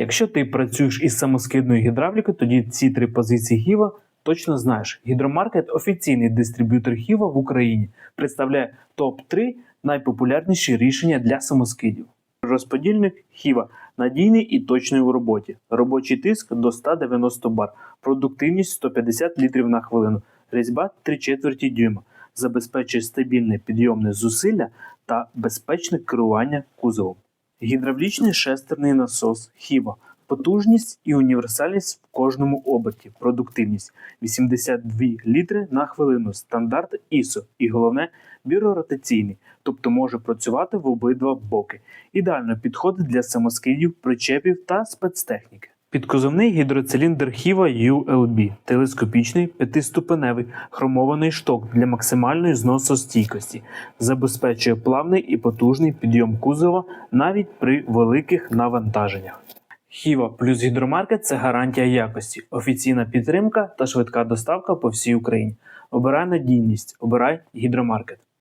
Якщо ти працюєш із самоскидною гідравлікою, тоді ці три позиції Хіва точно знаєш. Гідромаркет офіційний дистриб'ютор Хіва в Україні представляє топ-3 найпопулярніші рішення для самоскидів. Розподільник Хіва надійний і точний у роботі. Робочий тиск до 190 бар, продуктивність 150 літрів на хвилину, різьба 3 четверті дюйма, забезпечує стабільне підйомне зусилля та безпечне керування кузовом. Гідравлічний шестерний насос Хіва. Потужність і універсальність в кожному оберті, продуктивність 82 літри на хвилину, стандарт ISO і головне біроротаційний, тобто може працювати в обидва боки. Ідеально підходить для самоскидів, причепів та спецтехніки. Підкозовний гідроциліндр Хіва ULB – телескопічний п'ятиступеневий хромований шток для максимальної зносостійкості, забезпечує плавний і потужний підйом кузова навіть при великих навантаженнях. Хіва плюс гідромаркет це гарантія якості, офіційна підтримка та швидка доставка по всій Україні. Обирай надійність, обирай гідромаркет.